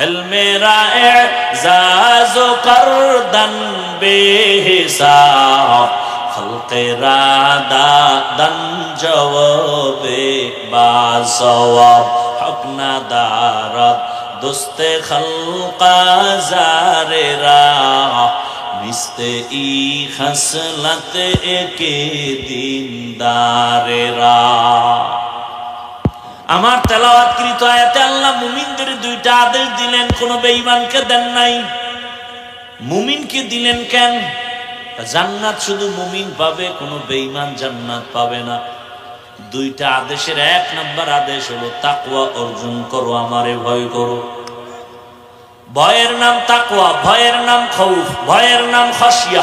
মেরা এজাজ করদন বেহিসাব খলকেরা দাদন জবাবে বাসওয়াব, হক না দারত দোস্তে খলকা জারেরা মিস্তে ই খসলত একে দিনদারেরা আমার তেলাওয়াতকৃত আয়াতে আল্লাহ মুমিনদের দুইটা আদেশ দিলেন, কোন বেঈমানকে দেন নাই। মুমিনকে দিলেন কেন? জান্নাত শুধু মুমিন পাবে, কোনো বেঈমান জান্নাত পাবে না। দুইটা আদেশের এক নাম্বার আদেশ হলো, তাকওয়া অর্জন করো, আমারে ভয় করো। ভয়ের নাম তাকওয়া, ভয়ের নাম খৌফ, ভয়ের নাম খসিয়া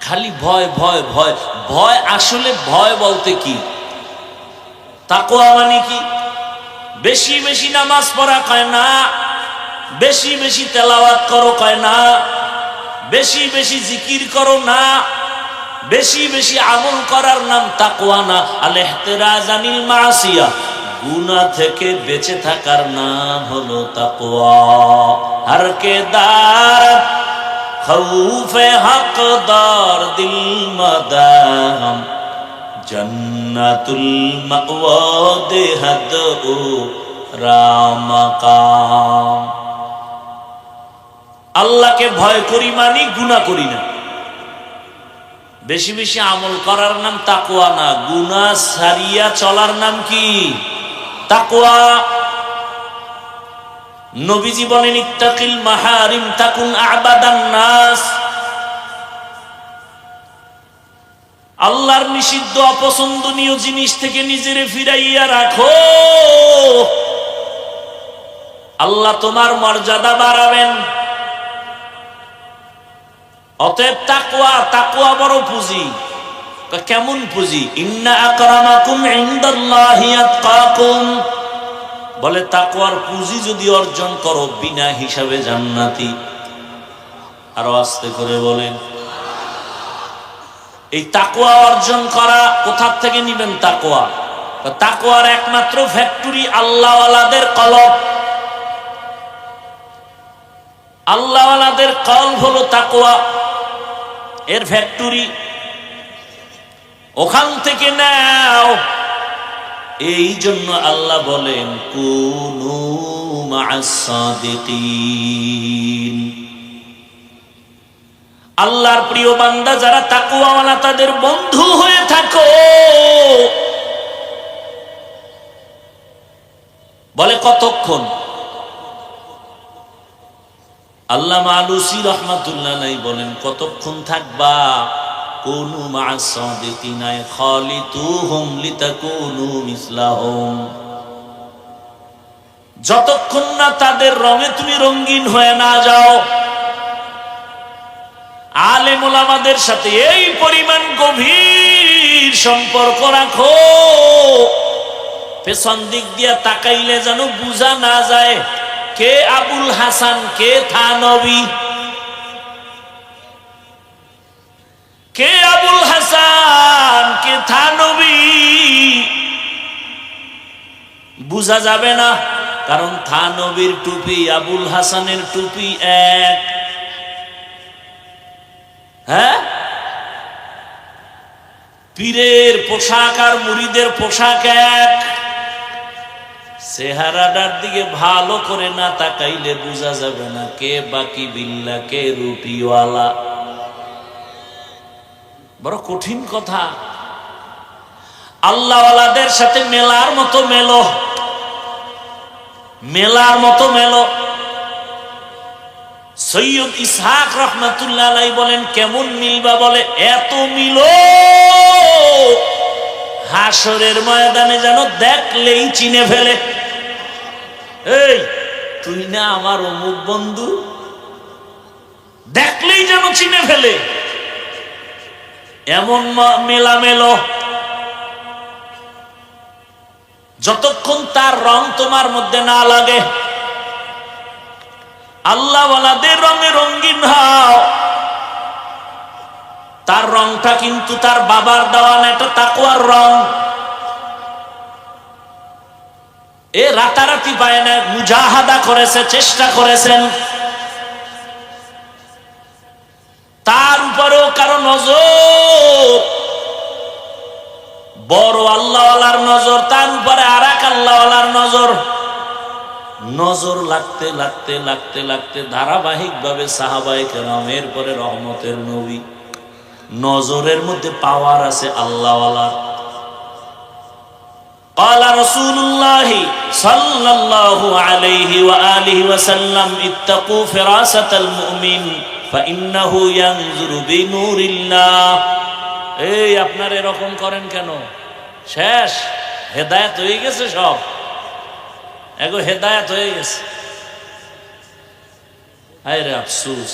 খালি ভয় ভয় ভয়। ভয় আসলে ভয় বলতে কি? তাকুয়া মানে কি? বেশি বেশি নামাজ পড়া কয় না? বেশি বেশি তেলাওয়াত করো কয় না? বেশি বেশি জিকির করো না? বেশি বেশি আমল করার নাম তাকুয়া না। আনিল মাসিয়া। গুনা থেকে বেঁচে থাকার নাম হলো তাকুয়া হর কে দার খৌফে হকদার দিল মদাম জন্নাতুল মাওয়া দেহদ ও রামকাম আল্লাহকে ভয় করি মানি, গুনাহ করি না। বেশি বেশি আমল করার নাম তাকুয়া না। গুনা সারিয়া চলার নাম কি? তাকুয়া নবীজি বলেন, ইত্তাকিল মাহারিম তাকুন আবাদান নাস। আল্লাহর নিষিদ্ধ অপছন্দনীয় জিনিস থেকে নিজেরে ফিরাইয়া রাখো। আল্লাহ তোমার মর্যাদা বাড়াবেন। অতএব তাকুয়া তাকুয়া বড় পুঁজি। কেমন পুঁজি? ইন্না আকরামাকুম ইনদাল্লাহি আতকাকুম। বলে তাকুয়ার পুঁজি যদি অর্জন করো বিনা হিসাবে জান্নাতি। আরও আস্তে করে বলেন। এই তাকুয়া অর্জন করা কোথার থেকে নিবেন তাকুয়া তাকুয়ার একমাত্র ফ্যাক্টরি আল্লাহওয়ালাদের কলব। আল্লাহওয়ালাদের কল হলো তাকুয়া এর ফ্যাক্টরি ওখান থেকে নাও। এই জন্য আল্লাহ বলেন, কুনু আল্লাহর প্রিয় বান্দা, যারা তাকুয়াওয়ালা তাদের বন্ধু হয়ে থাকো। বলে কতক্ষণ? আল্লাহ মালুসি রহমাতুল্লাহ বলেন, কতক্ষণ থাকবা? কোন মিসলাহুম। যতক্ষণ না তাদের রঙে তুমি রঙিন হয়ে না যাও আলেম ওলামাদের সাথে এই পরিমাণ গভীর সম্পর্ক রাখো। পেছন দিক দিয়া তাকাইলে যেন বুঝা না যায়, কে আবুল হাসান, কে থানবী। কে আবুল হাসান? কে থানবী বুঝা যাবে না, কারণ থানবীর টুপি আবুল হাসানের টুপি এক। হ্যাঁ? পীরের পোশাক আর মুড়িদের পোশাক এক। চেহারাটার দিকে ভালো করে না তাকাইলে বোঝা যাবে না কে বাকি বিল্লা, কে রুটিওয়ালা। বড় কঠিন কথা। আল্লাহওয়ালাদের সাথে মেলার মতো মেলো। মেলার মতো মেলো। সৈয়দ ইসহাক রহমাতুল্লাহ বলেন, কেমন মিলবা বলে? এত মিলো। হাসরের ময়দানে যেন দেখলেই চিনে ফেলে। এই, তুই না আমার অমুক বন্ধু? দেখলেই যেন চিনে ফেলে। এমন মেলামেলো। যতক্ষণ তার রং তোমার মধ্যে না লাগে, আল্লাহওয়ালাদের রঙে রঙ্গিন হও। তার রংটা কিন্তু তার বাবার দেওয়া, না এটা তাকুয়ার রং। এ রাতারাতি পায় না মুজাহাদা করেছে, চেষ্টা করেছেন। তার উপরেও কারও নজর। বড় আল্লাহওয়ালার নজর, তার উপরে আর এক আল্লাহওয়ালার নজর। নজর লাগতে লাগতে লাগতে লাগতে ধারাবাহিক ভাবে সাহাবাই কেরাম, এরপরে রহমতের নবী। নজরের মধ্যে পাওয়ার আছে আল্লাহওয়ালার। قال رسول الله صلى الله عليه وآله وسلم اتقوا فراسة المؤمن فإنه ينظر بنور الله এই আপনার এরকম করেন কেন শেষ হেদায়েত হয়ে গেছে সব এগো হেদায়েত হয়ে গেছে হায় রে আফসুস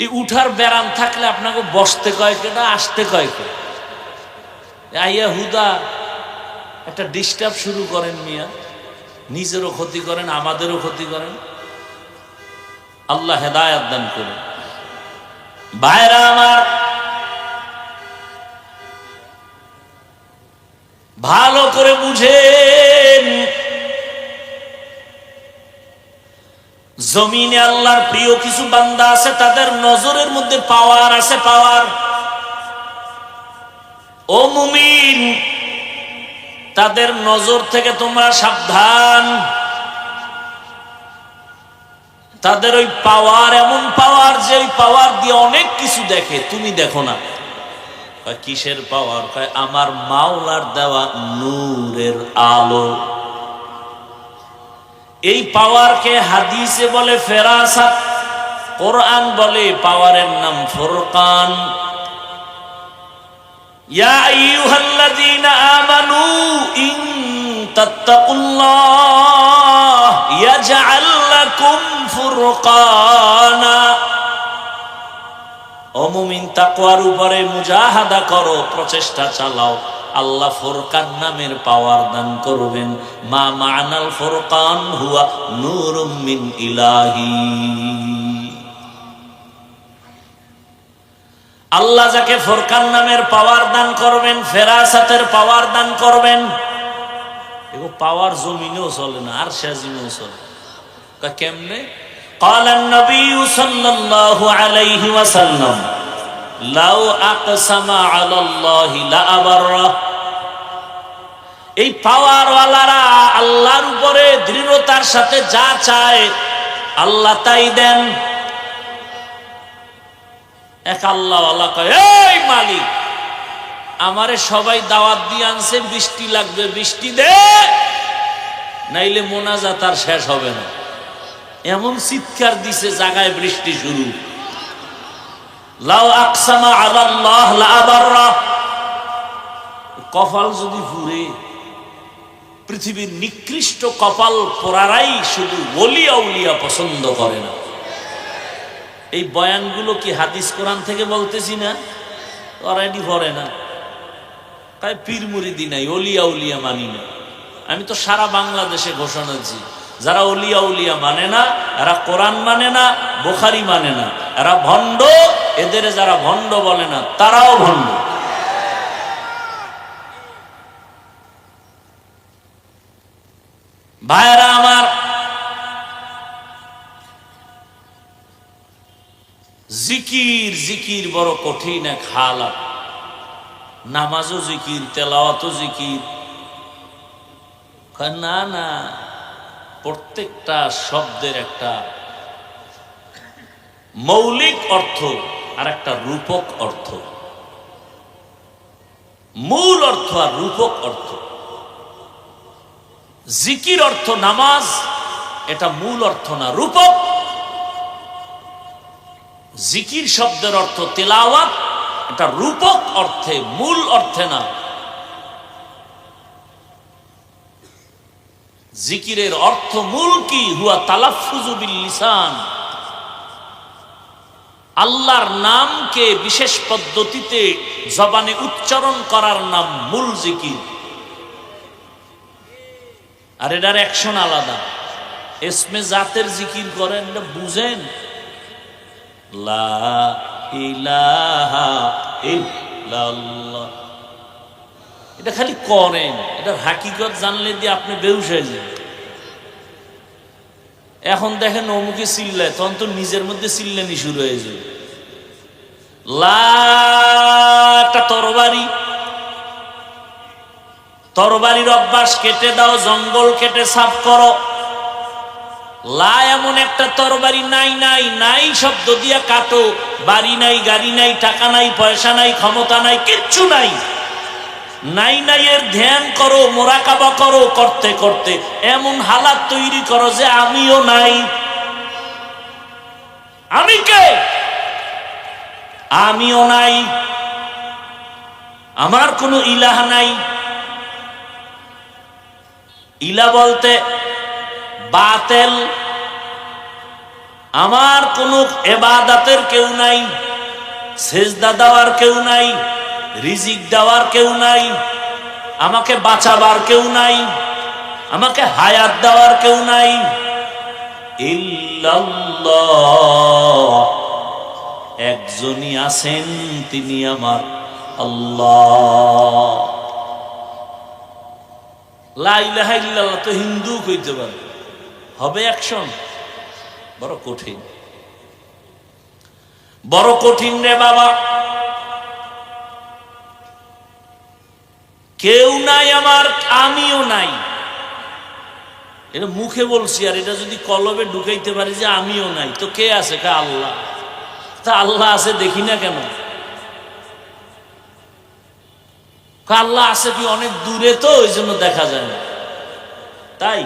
এই উঠার ব্যারাম থাকলে আপনাকে বসতে কয় কেটা আসতে কয় কে আইয়া হুদা একটা ডিস্টার্ব শুরু করেন মিয়া। নিজেরও ক্ষতি করেন, আমাদেরও ক্ষতি করেন। আল্লাহ হেদায়াত দান করুন। ভাইরা আমার, ভালো করে বুঝেন, জমিনে আল্লাহর প্রিয় কিছু বান্দা আছে, তাদের নজরের মধ্যে পাওয়ার আছে পাওয়ার ও মুমিন তাদের নজর থেকে তোমরা সাবধান। তাদের ওই পাওয়ার, এমন পাওয়ার যে ওই পাওয়ার দিয়ে অনেক কিছু দেখে, তুমি দেখো না। কিসের পাওয়ার? আমার মাওলার দেওয়া নূরের আলো। এই পাওয়ারকে হাদিসে বলে ফেরাসাত, কোরআন বলে পাওয়ারের নাম ফুরকান। ইয়া আইয়ুহাল্লাযীনা আমানু ইন তাত্তাকুল্লাহ ইয়াজআল লাকুম ফুরকানা। অমুমিন তাকওয়ার উপরে মুজাহাদা করো, প্রচেষ্টা চালাও। আল্লাহ ফোরকান নামের পাওয়ার দান করবেন। মা মানাল ফোরকান হুয়া নূরুম ইলাহী। আল্লাহ যাকে ফোরকান নামের পাওয়ার দান করবেন ফেরাসাতের পাওয়ার দান করবেন এগো পাওয়ার জমিনেও চলে না আর সাজিনেও চলে তা কেমনে قال النبي صلى الله عليه وسلم لو أقسم على الله لأبره এই পাওয়ার ওয়ালারা আল্লাহর উপরে দৃঢ়তার সাথে যা চায় আল্লাহ তাই দেন এক আল্লাহ আল্লাহ কয়, এই মালিক, আমারে সবাই দাওয়াত দিয়ে আনছে, বৃষ্টি লাগবে, বৃষ্টি দে, নাইলে মোনাজাত আর শেষ হবে না। এমন চিৎকার দিছে জাগায় বৃষ্টি শুরু। লাউ আকসামা আলাল্লাহ কপাল যদি পুরে পৃথিবীর নিকৃষ্ট কপাল পোড়ারাই শুধু বলিয়া উলিয়া পছন্দ করে না। এই বয়ানগুলো কি হাদিস কোরআন থেকে বলতেছি না? অলরেডি ভরে না। তাই পীর মুরিদি নাই, অলিয়া উলিয়া মানি না। আমি তো সারা বাংলাদেশে ঘোষণা দিচ্ছি যারা অলিয়া উলিয়া মানে না, এরা কোরআন মানে না, বোখারি মানে না। এরা ভণ্ড, এদের যারা ভণ্ড বলে না, তারাও ভণ্ড। ভাইরা আমার জিকির জিকির বড় কঠিন এক হালাত। নামাজও জিকির, তেলাওয়াতও জিকির। না না, প্রত্যেকটা শব্দের একটা মৌলিক অর্থ আর একটা রূপক অর্থ। মূল অর্থ আর রূপক অর্থ। জিকির অর্থ নামাজ, এটা মূল অর্থ না রূপক। জিকির শব্দের অর্থ তেলাওয়াত, এটা রূপক অর্থে, মূল অর্থে না। জিকিরের অর্থ মূল কি? হুয়া তালাফুজু বিল লিসান। আল্লাহর নামকে বিশেষ পদ্ধতিতে জবানে উচ্চারণ করার নাম মূল জিকির। আর এটার অ্যাকশন আলাদা। এসমে জাতের জিকির করেন বুঝেন। এটা খালি করেন, এটার হাকিকত জানলে দিয়ে আপনি বেউস হয়ে যান এখন দেখেন অমুকে চিল্লায়, তখন তো নিজের মধ্যে চিল্লানি শুরু হয়ে যায় তরবারি। তরবারির অভ্যাস কেটে দাও, জঙ্গল কেটে সাফ করো। লা এমন একটা তরবারি নাই নাই নাই শব্দ দিয়া কাটো। বাড়ি নাই, গাড়ি নাই, টাকা নাই, পয়সা নাই, ক্ষমতা নাই, কিচ্ছু নাই। নাই নাই ধ্যান করো, মোরাকাবা করো, করতে করতে। এমন হালাত তৈরি করো যে আমিও নাই। আমি কে? আমিও নাই। আমার কোনো ইলাহ নাই। ইলা বলতে বাতেল। আমার কোনো এবাদাতের কেউ নাই, সেজদা দেওয়ার কেউ নাই, রিজিক দেওয়ার কেউ নাই, আমাকে বাঁচাবার কেউ নাই, আমাকে হায়াত দেওয়ার কেউ নাই। একজনই আছেন, তিনি আমার আল্লাহ। তো হিন্দু কইতে পারে। হবে অ্যাকশন বড় কঠিন। বড় কঠিন রে বাবা। কেউ নাই আমার, আমিও নাই। এটা মুখে বলছি, আর এটা যদি কলবে ঢুকাইতে পারি যে আমিও নাই, তো কে আছে? কা আল্লাহ। তা আল্লাহ আছে, দেখি না কেন? কা আল্লাহ আছে কি অনেক দূরে তো, ওই জন্য দেখা যায় না। তাই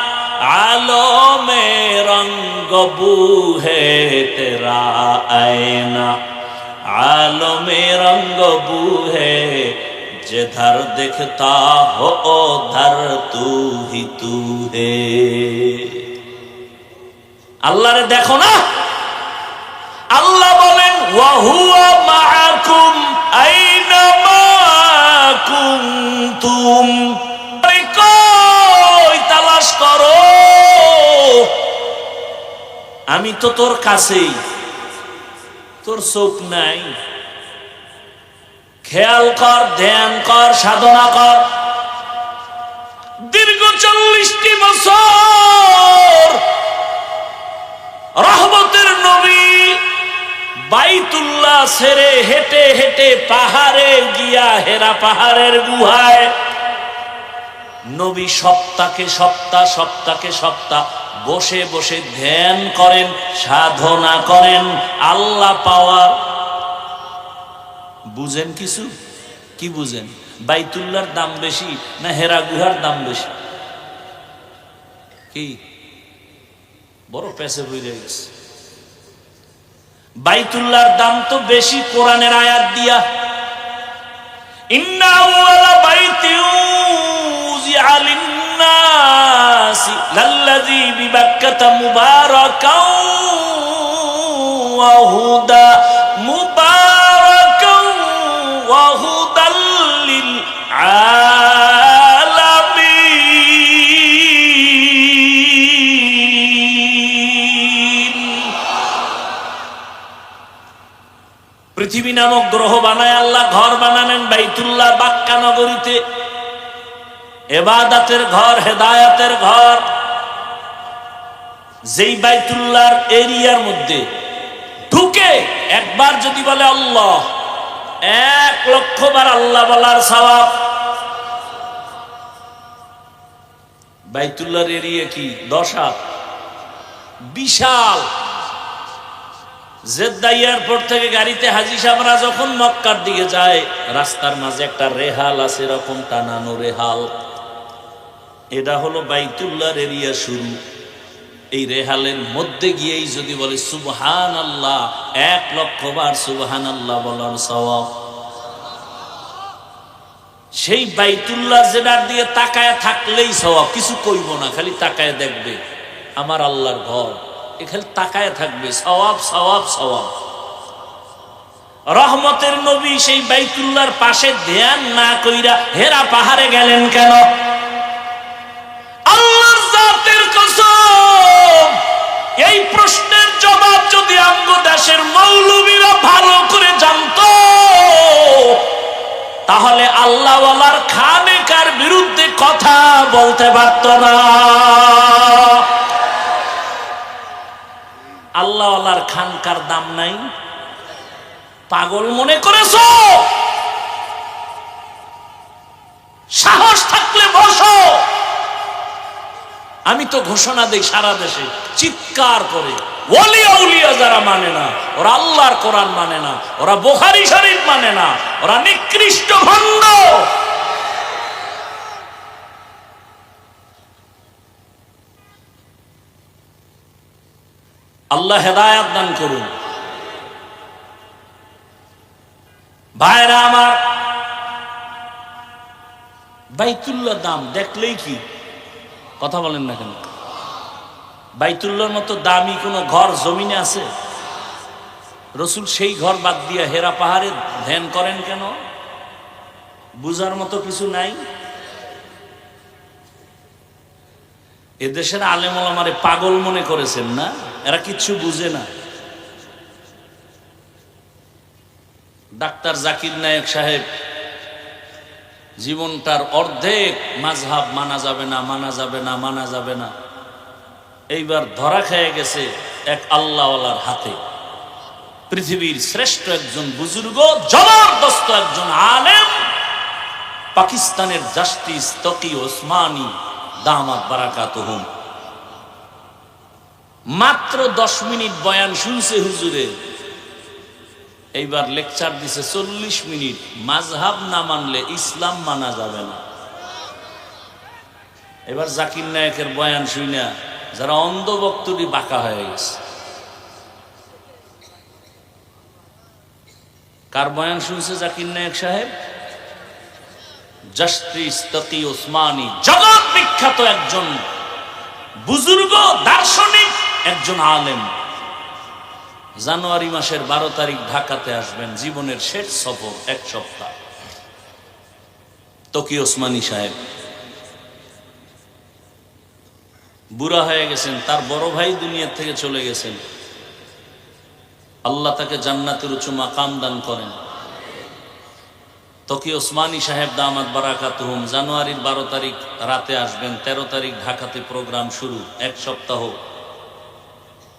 रंग बू है तेरा आईना आलो में रंग बू है जिधर दिखता हो उधर तू ही तू है আল্লাহ রে দেখো না আল্লাহ বলেন ওয়াহুয়া মাআকুম আইনামা কুনতুম আমি তো তোর কাছেই। তোর চোখ নাই। খেয়াল কর, ধ্যান কর, সাধনা কর। দীর্ঘ চল্লিশটি বছর রহমতের নবী বাইতুল্লাহ ছেড়ে হেঁটে হেঁটে পাহাড়ে গিয়া হেরা পাহাড়ের গুহায়। নবী সপ্তাহে সপ্তাহ সপ্তাহে সপ্তাহ বসে বসে ধ্যান করেন, সাধনা করেন, আল্লাহ পাওয়ার। বুঝেন কিছু? কি বুঝেন? বাইতুল্লার দাম বেশি না হেরা গুহার দাম বেশি? কি? বড় পেছে হয়ে গেছে। বাইতুল্লাহর দাম তো বেশি কোরআনের আয়াত দিয়া। ইন্না আউয়ালা বাইতি মুবারাকাও ওয়া হুদা। মুবারাকাও ওয়া হুদাল লিল আলামিন। পৃথিবী নামক গ্রহ বানায় আল্লাহ, ঘর বানানেন বাইতুল্লাহ, বাক্কা নগরীতে। এবাদাতের ঘর, হেদায়াতের ঘর। যেই বাইতুল্লাহর এরিয়ার মধ্যে ঢুকে একবার যদি বলে আল্লাহ, এক লক্ষ বার আল্লাহ বলার সওয়াব বাইতুল্লাহর এরিয়া কি? দশ হাত বিশাল। জেদ্দা এয়ারপোর্ট থেকে গাড়িতে হাজি সাহরা যখন মক্কার দিকে যায়, রাস্তার মাঝে একটা রেহাল আছে, এরকম টানানো রেহাল। এটা হলো বাইতুল্লাহর এরিয়া শুরু। এই রেহালের মধ্যে গিয়েই যদি বলে সুবহান আল্লাহ এক লক্ষ বার সুবহান আল্লাহ বলার সওয়াব। সেই বাইতুল্লাহ জেনার দিয়ে তাকায় থাকলেই সওয়াব। কিছু কইব না, খালি তাকায় দেখবে। আমার আল্লাহর ঘর। এ খালি তাকায় থাকবে। সওয়াব সওয়াব সওয়াব। রহমতের নবী সেই বাইতুল্লাহর পাশে ধ্যান না কইরা হেরা পাহাড়ে গেলেন কেন? আঙ্গ মৌলবীরা ভালো করে জানতো। তাহলে আল্লাহওয়ালার খানেকার বিরুদ্ধে কথা বলতে পারত না। আল্লাহওয়ালার খানকার দাম নাই। পাগল মনে করেছ? সাহস থাকলে বসো। আমি তো ঘোষণা দেই সারা দেশে, চিৎকার করে। যারা মানে না, ওরা আল্লাহর কোরআন মানে না, ওরা বোখারি শরীফ মানে না, ওরা নিকৃষ্ট ভণ্ড আল্লাহ হেদায়াত দান করুন। ভাইরা আমার, বাইতুল্লাহ দাম দেখলেই কি? কথা বলেন না কেন? বাইতুল্লাহর মতো দামি কোনো ঘর জমিনে আছে? রসুল সেই ঘর বাদ দিয়ে হেরা পাহাড়ে ধ্যান করেন কেন? বুঝার মতো কিছু নাই? এদেশের আলেমল আমারে পাগল মনে করেছেন না? এরা কিচ্ছু বুঝে না। ডাক্তার জাকির নায়ক সাহেব জীবনটার অর্ধেক মাঝহাব মানা যাবে না, মানা যাবে না, মানা যাবে না। এইবার ধরা খেয়ে গেছে এক আল্লাহওয়ালার হাতে। পৃথিবীর শ্রেষ্ঠ একজন বুজুর্গ, জবরদস্ত একজন আলেম, পাকিস্তানের জাস্টিস তকি ওসমানী, দামাত বারাকাত মাত্র দশ মিনিট বয়ান শুনছে হুজুরের এইবার লেকচার দিছে চল্লিশ মিনিট। মাঝহাব না মানলে ইসলাম মানা যাবে না। এবার জাকির নায়কের বয়ান শুইনা, যারা অন্ধভক্তটি বাঁকা হয়ে গেছে। কার বয়ান শুনছে জাকির নায়ক সাহেব? জাস্টিস তকি ওসমানী, জগৎ বিখ্যাত একজন বুজুর্গ, দার্শনিক, একজন আলেম। জানুয়ারি মাসের বারো তারিখ ঢাকাতে আসবেন, জীবনের শেষ সফর এক সপ্তাহ। তকি ওসমানী সাহেব, বুড়া হয়ে গেছেন, তার বড় ভাই দুনিয়ার থেকে চলে গেছেন। আল্লাহ তাকে জান্নাতের উঁচু মাকাম দান করেন। তকি ওসমানী সাহেব দামাত বারাকাতুহুম, জানুয়ারির বারো তারিখ রাতে আসবেন ১৩ তারিখ ঢাকাতে প্রোগ্রাম শুরু, এক সপ্তাহ।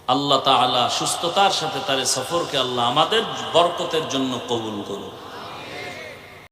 আল্লাহ তালা সুস্থতার সাথে তার সফরকে আল্লাহ আমাদের বরকতের জন্য কবুল করুন